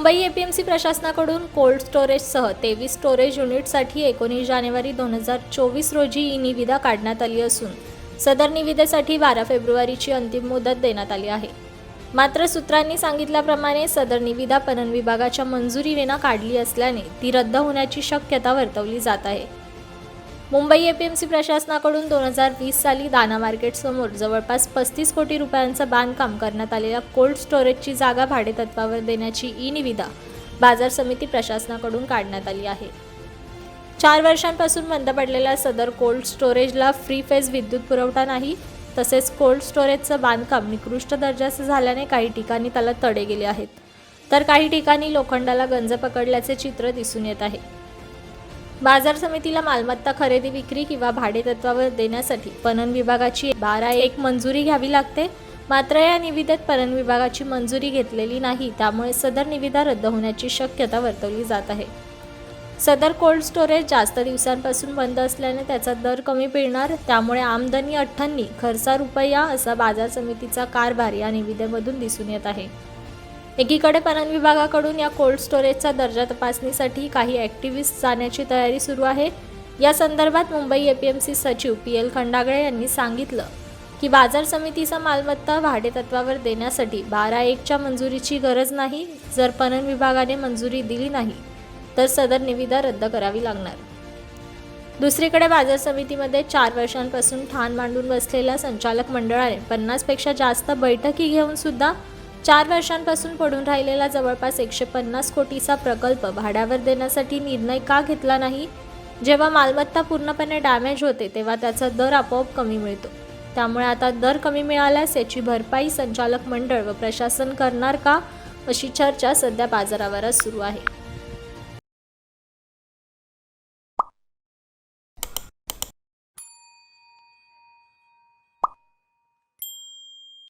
Mumbai APMC प्रशासनाकडून cold स्टोरेजसह तेवीस स्टोरेज युनिटसाठी एकोणीस जानेवारी दोन हजार चोवीस रोजी ई निविदा काढण्यात आली असून सदर निविदेसाठी बारा फेब्रुवारीची अंतिम मुदत देण्यात आली आहे. मात्र सूत्रांनी सांगितल्याप्रमाणे सदर निविदा पणन विभागाच्या मंजुरीविना काढली असल्याने ती रद्द होण्याची शक्यता वर्तवली जात आहे. मुंबई एपीएमसी प्रशासनाकडून दोन हजार वीस साली दाना मार्केटसमोर जवळपास पस्तीस कोटी रुपयांचं बांधकाम करण्यात आलेल्या कोल्ड स्टोरेजची जागा भाडेतत्वावर देण्याची ई निविदा बाजार समिती प्रशासनाकडून काढण्यात आली आहे. चार वर्षांपासून बंद पडलेल्या सदर कोल्ड स्टोरेजला फ्री फेज विद्युत पुरवठा नाही तसेच कोल्ड स्टोरेजचं बांधकाम निकृष्ट दर्जाचं झाल्याने काही ठिकाणी त्याला तडे गेले आहेत. तर काही ठिकाणी लोखंडाला गंज पकडल्याचे चित्र दिसून येत आहे. बाजार समितीला मालमत्ता खरेदी विक्री किंवा भाडेतत्वावर देण्यासाठी पणन विभागाची बारा एक मंजुरी घ्यावी लागते. मात्र या निविदेत पणन विभागाची मंजुरी घेतलेली नाही त्यामुळे सदर निविदा रद्द होण्याची शक्यता वर्तवली जात आहे. सदर कोल्ड स्टोरेज जास्त दिवसांपासून बंद असल्याने त्याचा दर कमी पिळणार त्यामुळे आमदनी अठ्ठन्नी खर्चा रुपया असा बाजार समितीचा कारभार या निविदेमधून दिसून येत आहे. एकीकडे पणन विभागाकडून या कोल्ड स्टोरेजचा दर्जा तपासणीसाठी काही ॲक्टिव्हिस्ट जाण्याची तयारी सुरू आहे. या संदर्भात मुंबई एपीएमसी सचिव पी एल खंडागळे यांनी सांगितलं की बाजार समितीचा मालमत्ता भाडेतत्वावर देण्यासाठी बारा एकच्या मंजुरीची गरज नाही. जर पणन विभागाने मंजुरी दिली नाही तर सदर निविदा रद्द करावी लागणार. दुसरीकडे बाजार समितीमध्ये चार वर्षांपासून ठाण मांडून बसलेल्या संचालक मंडळाने पन्नासपेक्षा जास्त बैठकी घेऊन सुद्धा चार वर्षांपासून पडून राहिलेला जवळपास एकशे पन्नास कोटीचा प्रकल्प भाड्यावर देण्यासाठी निर्णय का घेतला नाही? जेव्हा मालमत्ता पूर्णपणे डॅमेज होते तेव्हा त्याचा दर आपोआप कमी मिळतो. त्यामुळे आता दर कमी मिळाल्यास याची भरपाई संचालक मंडळ व प्रशासन करणार का? अशी चर्चा सध्या बाजारावरच सुरू आहे.